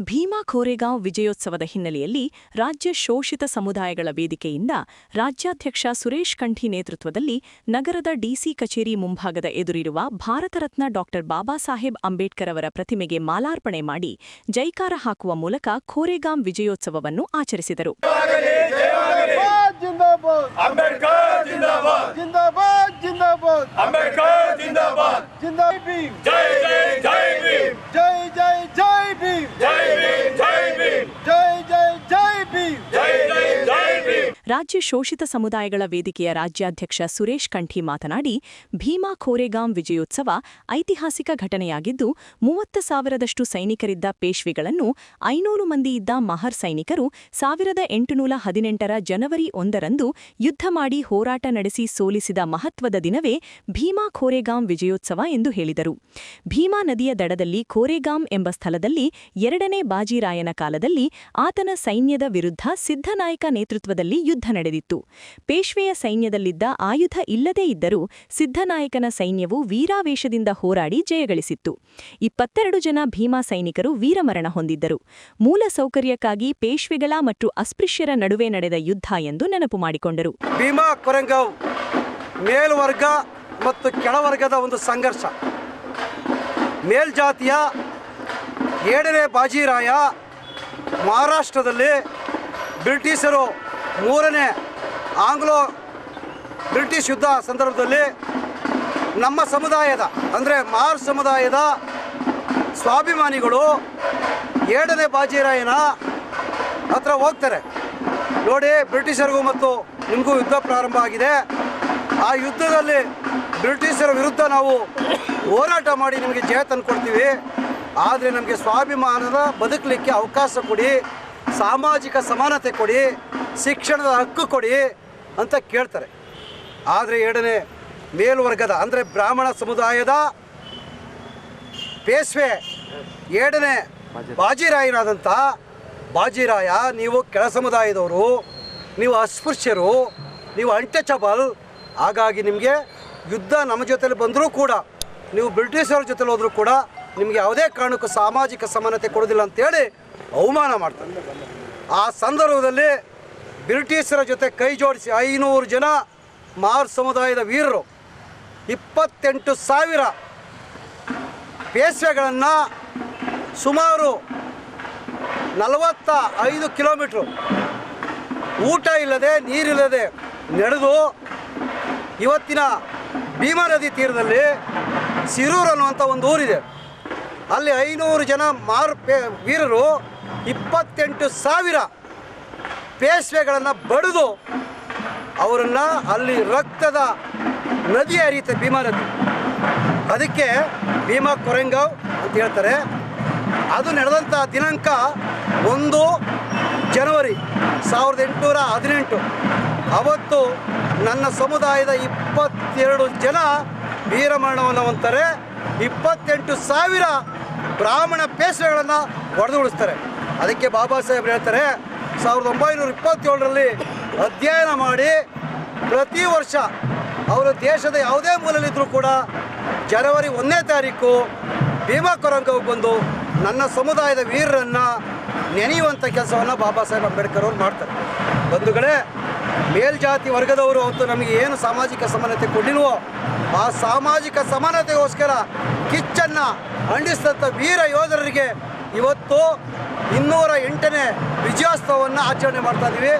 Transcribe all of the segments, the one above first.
ಭೀಮಾ ಕೋರೆಗಾಂವ್ ವಿಜಯೋತ್ಸವದ ಹಿನ್ನೆಲೆಯಲ್ಲಿ ರಾಜ್ಯ ಶೋಷಿತ ಸಮುದಾಯಗಳ ವೇದಿಕೆಯಿಂದ ರಾಜ್ಯಾಧ್ಯಕ್ಷ ಸುರೇಶ್ ಕಂಠಿ ನೇತೃತ್ವದಲ್ಲಿ ನಗರದ ಡಿಸಿ ಕಚೇರಿ ಮುಂಭಾಗದ ಎದುರಿರುವ ಭಾರತರತ್ನ ಡಾ. ಬಾಬಾ ಸಾಹೇಬ್ ಅಂಬೇಡ್ಕರ್ ಅವರ ಪ್ರತಿಮೆಗೆ ಮಾಲಾರ್ಪಣೆ ಮಾಡಿ ಜೈಕಾರ ಹಾಕುವ ಮೂಲಕ ಖೋರೆಗಾಂವ್ ವಿಜಯೋತ್ಸವವನ್ನು ಆಚರಿಸಿದರು. జిందాబాద్. అంబేద్కర్ జిందాబాద్. జిందా భీమ్. జై జై జై భీమ్. జై జై జై భీమ్. జై భీమ్ ರಾಜ್ಯ ಶೋಷಿತ ಸಮುದಾಯಗಳ ವೇದಿಕೆಯ ರಾಜ್ಯಾಧ್ಯಕ್ಷ ಸುರೇಶ್ ಕಂಠಿ ಮಾತನಾಡಿ, ಭೀಮಾ ಖೋರೆಗಾಂ ವಿಜಯೋತ್ಸವ ಐತಿಹಾಸಿಕ ಘಟನೆಯಾಗಿದ್ದು, ಮೂವತ್ತ ಸಾವಿರದಷ್ಟು ಸೈನಿಕರಿದ್ದ ಪೇಶ್ವೆಗಳನ್ನು ಐನೂರು ಮಂದಿ ಇದ್ದ ಮಹರ್ ಸೈನಿಕರು ಸಾವಿರದ ಎಂಟುನೂರ ಹದಿನೆಂಟರ ಜನವರಿ ಒಂದರಂದು ಯುದ್ಧ ಮಾಡಿ ಹೋರಾಟ ನಡೆಸಿ ಸೋಲಿಸಿದ ಮಹತ್ವದ ದಿನವೇ ಭೀಮಾ ಖೋರೆಗಾಂ ವಿಜಯೋತ್ಸವ ಎಂದು ಹೇಳಿದರು. ಭೀಮಾ ನದಿಯ ದಡದಲ್ಲಿ ಖೋರೆಗಾಂ ಎಂಬ ಸ್ಥಳದಲ್ಲಿ ಎರಡನೇ ಬಾಜಿರಾಯನ ಕಾಲದಲ್ಲಿ ಆತನ ಸೈನ್ಯದ ವಿರುದ್ಧ ಸಿದ್ಧನಾಯಕ ನೇತೃತ್ವದಲ್ಲಿ ನಡೆದಿತ್ತು. ಪೇಶ್ವೆಯ ಸೈನ್ಯದಲ್ಲಿದ್ದ ಆಯುಧ ಇಲ್ಲದೇ ಇದ್ದರೂ ಸಿದ್ಧನಾಯಕನ ಸೈನ್ಯವು ವೀರಾವೇಶದಿಂದ ಹೋರಾಡಿ ಜಯಗಳಿಸಿತ್ತು ಇಪ್ಪತ್ತೆರಡು ಜನ ಭೀಮಾ ಸೈನಿಕರು ವೀರಮರಣ ಹೊಂದಿದ್ದರು. ಮೂಲ ಸೌಕರ್ಯಕ್ಕಾಗಿ ಪೇಶ್ವೆಗಳ ಮತ್ತು ಅಸ್ಪೃಶ್ಯರ ನಡುವೆ ನಡೆದ ಯುದ್ಧ ಎಂದು ನೆನಪು ಮಾಡಿಕೊಂಡರು. ಭೀಮಾ ಕೊರಂಗಾವ್ ಮೇಲ್ವರ್ಗ ಮತ್ತು ಕೆಳವರ್ಗದ ಒಂದು ಸಂಘರ್ಷ. ಮೇಲ್ಜಾತಿಯ ಏಳನೇ ಬಾಜಿರಾಯ ಮಹಾರಾಷ್ಟ್ರದಲ್ಲಿ ಬ್ರಿಟಿಷರು ಮೂರನೇ ಆಂಗ್ಲೋ ಬ್ರಿಟಿಷ್ ಯುದ್ಧ ಸಂದರ್ಭದಲ್ಲಿ ನಮ್ಮ ಸಮುದಾಯದ, ಅಂದರೆ ಮಾರ್ ಸಮುದಾಯದ ಸ್ವಾಭಿಮಾನಿಗಳು ಏಳನೇ ಬಾಜಿರಾಯನ ಹತ್ರ ಹೋಗ್ತಾರೆ. ನೋಡಿ, ಬ್ರಿಟಿಷರಿಗೂ ಮತ್ತು ನಿಮಗೂ ಯುದ್ಧ ಪ್ರಾರಂಭ ಆಗಿದೆ. ಆ ಯುದ್ಧದಲ್ಲಿ ಬ್ರಿಟಿಷರ ವಿರುದ್ಧ ನಾವು ಹೋರಾಟ ಮಾಡಿ ನಿಮಗೆ ಜಯ ತಂದುಕೊಡ್ತೀವಿ ಆದರೆ ನಮಗೆ ಸ್ವಾಭಿಮಾನದ ಬದುಕಲಿಕ್ಕೆ ಅವಕಾಶ ಕೊಡಿ, ಸಾಮಾಜಿಕ ಸಮಾನತೆ ಕೊಡಿ. ಶಿಕ್ಷಣದ ಹಕ್ಕು ಕೊಡಿ ಅಂತ ಕೇಳ್ತಾರೆ. ಆದರೆ ಎರಡನೇ ಮೇಲ್ವರ್ಗದ, ಅಂದರೆ ಬ್ರಾಹ್ಮಣ ಸಮುದಾಯದ ಪೇಶ್ವೆ ಎರಡನೇ ಬಾಜಿರಾಯನಾದಂಥ ಬಾಜಿರಾಯ, ನೀವು ಕೆಳ ಸಮುದಾಯದವರು, ನೀವು ಅಸ್ಪೃಶ್ಯರು, ನೀವು ಅನ್ಟಚಬಲ್, ಹಾಗಾಗಿ ನಿಮಗೆ ಯುದ್ಧ ನಮ್ಮ ಜೊತೆಲಿ ಬಂದರೂ ಕೂಡ, ನೀವು ಬ್ರಿಟಿಷರ ಜೊತೆಲಿ ಹೋದರೂ ಕೂಡ ನಿಮಗೆ ಯಾವುದೇ ಕಾರಣಕ್ಕೂ ಸಾಮಾಜಿಕ ಸಮಾನತೆ ಕೊಡೋದಿಲ್ಲ ಅಂತೇಳಿ ಅವಮಾನ ಮಾಡ್ತಾರೆ. ಆ ಸಂದರ್ಭದಲ್ಲಿ ಬ್ರಿಟಿಷರ ಜೊತೆ ಕೈ ಜೋಡಿಸಿ ಐನೂರು ಜನ ಮಾರ್ ಸಮುದಾಯದ ವೀರರು, ಇಪ್ಪತ್ತೆಂಟು ಸಾವಿರ ಪೇಶ್ವೆಗಳನ್ನು ಸುಮಾರು ನಲವತ್ತ ಐದು ಕಿಲೋಮೀಟ್ರು ಊಟ ಇಲ್ಲದೆ, ನೀರಿಲ್ಲದೆ ನಡೆದು ಇವತ್ತಿನ ಭೀಮಾ ನದಿ ತೀರದಲ್ಲಿ ಸಿರೂರು ಅನ್ನುವಂಥ ಒಂದು ಊರಿದೆ. ಅಲ್ಲಿ ಐನೂರು ಜನ ಮಾರು ಪೇ ವೀರರು ಇಪ್ಪತ್ತೆಂಟು ಸಾವಿರ ಪೇಶ್ವೆಗಳನ್ನು ಬಡಿದು ಅವರನ್ನು ಅಲ್ಲಿ ರಕ್ತದ ನದಿ ಹರಿಯುತ್ತೆ ಭೀಮಾ ನದಿ. ಅದಕ್ಕೆ ಭೀಮಾ ಕೊರೆಂಗಾವ್ ಅಂತ ಹೇಳ್ತಾರೆ. ಅದು ನಡೆದಂಥ ದಿನಾಂಕ ಒಂದು ಜನವರಿ ಸಾವಿರದ ಎಂಟುನೂರ ಹದಿನೆಂಟು. ಅವತ್ತು ನನ್ನ ಸಮುದಾಯದ ಇಪ್ಪತ್ತೆರಡು ಜನ ವೀರಮರಣವನ್ನು ಹೊಂತಾರೆ ಇಪ್ಪತ್ತೆಂಟು ಸಾವಿರ ಬ್ರಾಹ್ಮಣ ಪೇಶ್ವೆಗಳನ್ನು ಹೊಡೆದು ಉಳಿಸ್ತಾರೆ. ಅದಕ್ಕೆ ಬಾಬಾ ಸಾಹೇಬ್ರು ಹೇಳ್ತಾರೆ ಸಾವಿರದ ಒಂಬೈನೂರ ಇಪ್ಪತ್ತೇಳರಲ್ಲಿ ಅಧ್ಯಯನ ಮಾಡಿ ಪ್ರತಿ ವರ್ಷ ಅವರು ದೇಶದ ಯಾವುದೇ ಮೂಲಲ್ಲಿದ್ದರೂ ಕೂಡ ಜನವರಿ ಒಂದನೇ ತಾರೀಕು ಭೀಮಾ ಕೊರಂಗವು ಬಂದು ನನ್ನ ಸಮುದಾಯದ ವೀರರನ್ನು ನೆನೆಯುವಂಥ ಕೆಲಸವನ್ನು ಬಾಬಾ ಸಾಹೇಬ್ ಅಂಬೇಡ್ಕರ್ ಅವರು ಮಾಡ್ತಾರೆ. ಬಂಧುಗಳೇ, ಮೇಲ್ಜಾತಿ ವರ್ಗದವರು ಅವತ್ತು ನಮಗೆ ಏನು ಸಾಮಾಜಿಕ ಸಮಾನತೆ ಕೊಟ್ಟಿಲ್ವೋ ಆ ಸಾಮಾಜಿಕ ಸಮಾನತೆಗೋಸ್ಕರ ಕಿಚ್ಚನ್ನು ಅಂಡಿಸಿದಂಥ ವೀರ ಯೋಧರಿಗೆ ಇವತ್ತು ಇನ್ನೂರ ಎಂಟನೇ ವಿಜಯೋತ್ಸವವನ್ನು ಆಚರಣೆ ಮಾಡ್ತಾ ಇದ್ದೀವಿ.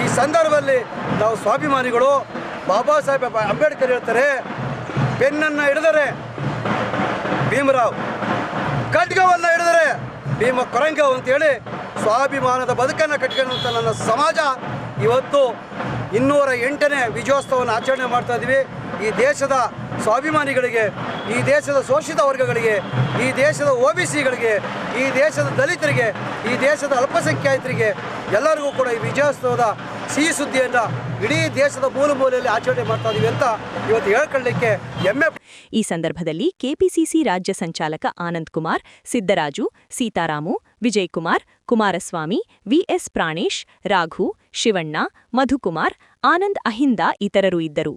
ಈ ಸಂದರ್ಭದಲ್ಲಿ ನಾವು ಸ್ವಾಭಿಮಾನಿಗಳು, ಬಾಬಾ ಸಾಹೇಬ್ ಅಂಬೇಡ್ಕರ್ ಹೇಳ್ತಾರೆ ಪೆನ್ನನ್ನು ಹಿಡಿದರೆ ಭೀಮರಾವ್, ಖಡ್ಗವನ್ನು ಹಿಡಿದರೆ ಭೀಮ ಕೊರಂಗವ್ ಅಂತೇಳಿ ಸ್ವಾಭಿಮಾನದ ಬದುಕನ್ನು ಕಟ್ಕೊಂಡಂಥ ನನ್ನ ಸಮಾಜ ಇವತ್ತು ಇನ್ನೂರ ಎಂಟನೇ ವಿಜಯೋತ್ಸವವನ್ನು ಆಚರಣೆ ಮಾಡ್ತಾ ಇದ್ದೀವಿ. ಈ ದೇಶದ ಸ್ವಾಭಿಮಾನಿಗಳಿಗೆ, ಈ ದೇಶದ ಶೋಷಿತ ವರ್ಗಗಳಿಗೆ, ಈ ದೇಶದ ಒ ಬಿ ಸಿಗಳಿಗೆ, ಈ ದೇಶದ ದಲಿತರಿಗೆ, ಈ ದೇಶದ ಅಲ್ಪಸಂಖ್ಯಾತರಿಗೆ ಎಲ್ಲರಿಗೂ ಕೂಡ ಈ ವಿಜಯೋತ್ಸವದ ಸಿಹಿ ಸುದ್ದಿಯನ್ನು ಇಡೀ ದೇಶದ ಮೂಲ ಮೂಲೆಯಲ್ಲಿ ಆಚರಣೆ ಮಾಡ್ತಾ ಇದೀವಿ ಅಂತ ಇವತ್ತು ಹೇಳ್ಕೊಳ್ಳಿಕ್ಕೆ ಹೆಮ್ಮೆ ಈ ಸಂದರ್ಭದಲ್ಲಿ ಕೆಪಿಸಿಸಿ ರಾಜ್ಯ ಸಂಚಾಲಕ ಆನಂದ್ ಕುಮಾರ್, ಸಿದ್ದರಾಜು, ಸೀತಾರಾಮು, ವಿಜಯಕುಮಾರ್, ಕುಮಾರಸ್ವಾಮಿ ವಿಎಸ್ ಪ್ರಾಣೇಶ್, ರಾಘು, ಶಿವಣ್ಣ, ಮಧುಕುಮಾರ್, ಆನಂದ್ ಅಹಿಂದ ಇತರರು ಇದ್ದರು.